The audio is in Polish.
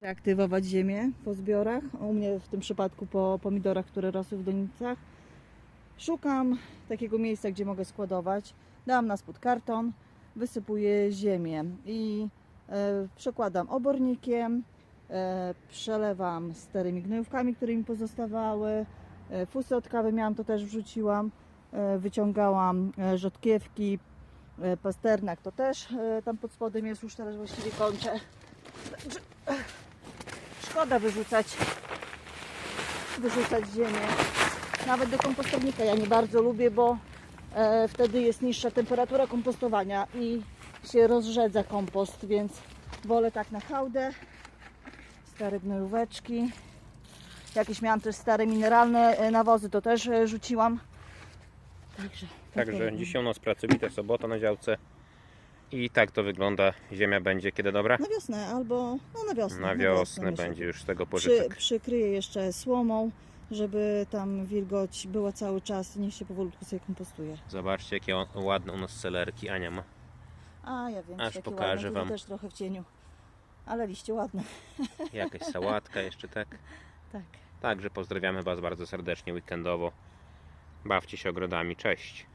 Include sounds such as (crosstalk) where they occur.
reaktywować ziemię po zbiorach. U mnie w tym przypadku po pomidorach, które rosły w donicach. Szukam takiego miejsca, gdzie mogę składować. Dałam na spód karton, wysypuję ziemię i e, przekładam obornikiem, e, przelewam starymi gnojówkami, które mi pozostawały. E, fusy od kawy miałam, to też wrzuciłam. Wyciągałam rzodkiewki, pasternak to też tam pod spodem jest, już teraz właściwie kończę. Szkoda wyrzucać, wyrzucać ziemię. Nawet do kompostownika ja nie bardzo lubię, bo e, wtedy jest niższa temperatura kompostowania i się rozrzedza kompost, więc wolę tak na hałdę. Stare gnojóweczki. Jakieś miałam też stare mineralne e, nawozy, to też e, rzuciłam. Także, tak Także robię. dzisiaj u nas pracowita sobota na działce. I tak to wygląda. Ziemia będzie kiedy dobra? Na wiosnę albo no na wiosnę. Na wiosnę będzie już z tego Przy, pożytek. przykryję jeszcze słomą, żeby tam wilgoć była cały czas i niech się powolutku sobie kompostuje. Zobaczcie jakie on- ładne u nas celerki Ania ma. A ja wiem, Aż takie pokażę ładne, wam. też trochę w cieniu. Ale liście ładne. (laughs) Jakaś sałatka jeszcze tak. Tak. Także pozdrawiamy Was bardzo serdecznie weekendowo. Bawcie się ogrodami. Cześć.